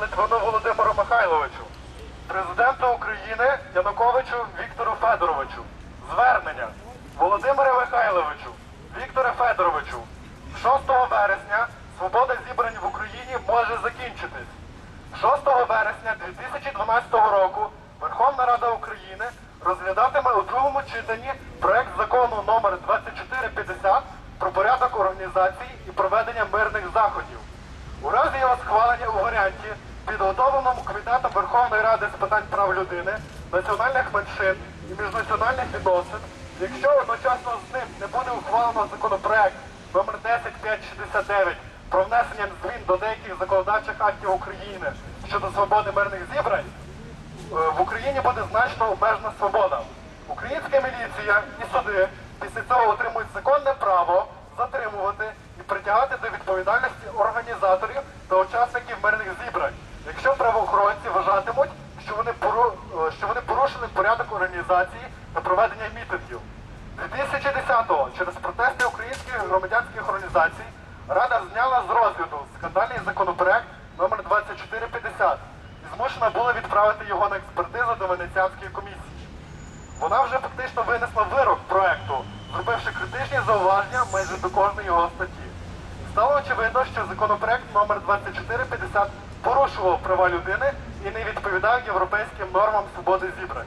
Литвину Володимиру Михайловичу, президенту України Януковичу Віктору Федоровичу. Звернення Володимире Михайловичу, Вікторе Федоровичу. 6 вересня свобода зібрань в Україні може закінчитись. 6 вересня 2012 року Верховна Рада України розглядатиме у другому читанні проект закону номер 2450 про порядок організації і проведення мирних заходів. У разі його схвалення у варіанті, підготовленому Комітетом Верховної Ради з питань прав людини, національних меншин і міжнаціональних відносин, якщо одночасно з ним не буде ухвалено законопроект номер 10569 про внесення змін до деяких законодавчих актів України щодо свободи мирних зібрань, е, в Україні буде значно обмежена свобода. Українська міліція і суди після цього отримують законне право затримувати і притягати до відповідальності організаторів та учасників мирних зібрань, вважатимуть, що вони, е, що вони порушили порядок організації та проведення мітингів. 2010-го через протести українських громадянських організацій Рада зняла з розгляду скандальний законопроект номер 2450 і змушена була відправити його на експертизу до Венеціанської комісії. Вона вже фактично винесла вирок проекту, зробивши критичні зауваження майже до кожної його статті. Стало очевидно, що законопроект номер 2450 порушував права людини і не відповідав європейським нормам свободи зібрань.